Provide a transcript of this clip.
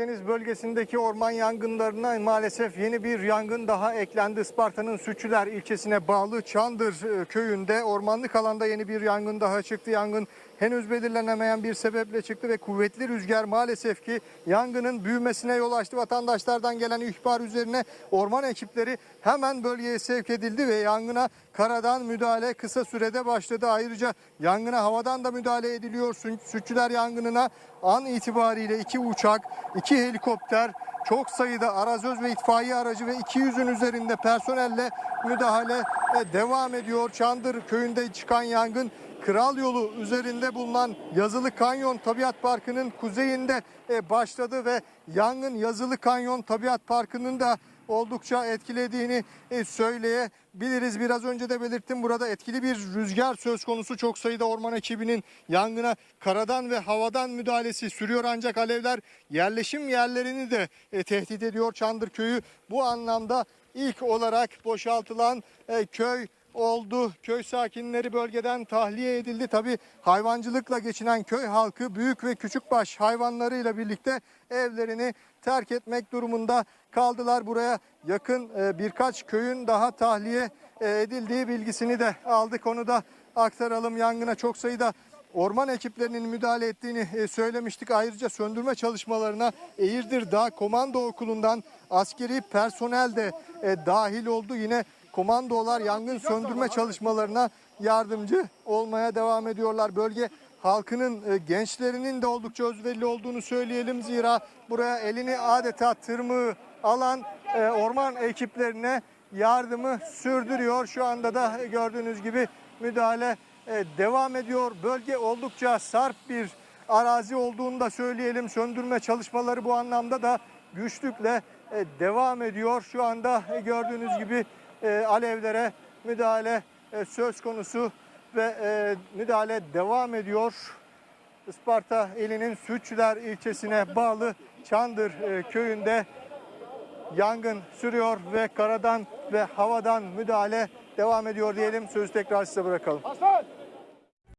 Akdeniz bölgesindeki orman yangınlarına maalesef yeni bir yangın daha eklendi. Isparta'nın Sütçüler ilçesine bağlı Çandır e, köyünde ormanlık alanda yeni bir yangın daha çıktı. Yangın henüz belirlenemeyen bir sebeple çıktı ve kuvvetli rüzgar maalesef ki yangının büyümesine yol açtı. Vatandaşlardan gelen ihbar üzerine orman ekipleri hemen bölgeye sevk edildi ve yangına karadan müdahale kısa sürede başladı. Ayrıca yangına havadan da müdahale ediliyor. Sü- Sütçüler yangınına an itibariyle iki uçak, iki helikopter, çok sayıda arazöz ve itfaiye aracı ve 200'ün üzerinde personelle müdahale e, devam ediyor. Çandır köyünde çıkan yangın Kral Yolu üzerinde bulunan Yazılı Kanyon Tabiat Parkı'nın kuzeyinde e, başladı ve yangın Yazılı Kanyon Tabiat Parkı'nın da oldukça etkilediğini e, söyleyebiliriz. Biraz önce de belirttim burada etkili bir rüzgar söz konusu. Çok sayıda orman ekibinin yangına karadan ve havadan müdahalesi sürüyor ancak alevler yerleşim yerlerini de e, tehdit ediyor. Çandır Köyü bu anlamda ilk olarak boşaltılan köy oldu. Köy sakinleri bölgeden tahliye edildi. Tabi hayvancılıkla geçinen köy halkı büyük ve küçükbaş hayvanlarıyla birlikte evlerini terk etmek durumunda kaldılar. Buraya yakın e, birkaç köyün daha tahliye e, edildiği bilgisini de aldık. Onu da aktaralım. Yangına çok sayıda orman ekiplerinin müdahale ettiğini e, söylemiştik. Ayrıca söndürme çalışmalarına Eğirdir Dağ Komando Okulu'ndan askeri personel de dahil oldu. Yine komandolar yangın söndürme çalışmalarına yardımcı olmaya devam ediyorlar. Bölge halkının e, gençlerinin de oldukça özverili olduğunu söyleyelim. Zira buraya elini adeta tırmığı alan e, orman ekiplerine yardımı sürdürüyor. Şu anda da gördüğünüz gibi müdahale e, devam ediyor. Bölge oldukça sarp bir arazi olduğunu da söyleyelim. Söndürme çalışmaları bu anlamda da güçlükle devam ediyor. Şu anda gördüğünüz gibi e, alevlere müdahale e, söz konusu ve e, müdahale devam ediyor. Isparta ilinin Sütçüler ilçesine bağlı Çandır e, köyünde yangın sürüyor ve karadan ve havadan müdahale devam ediyor diyelim. Sözü tekrar size bırakalım.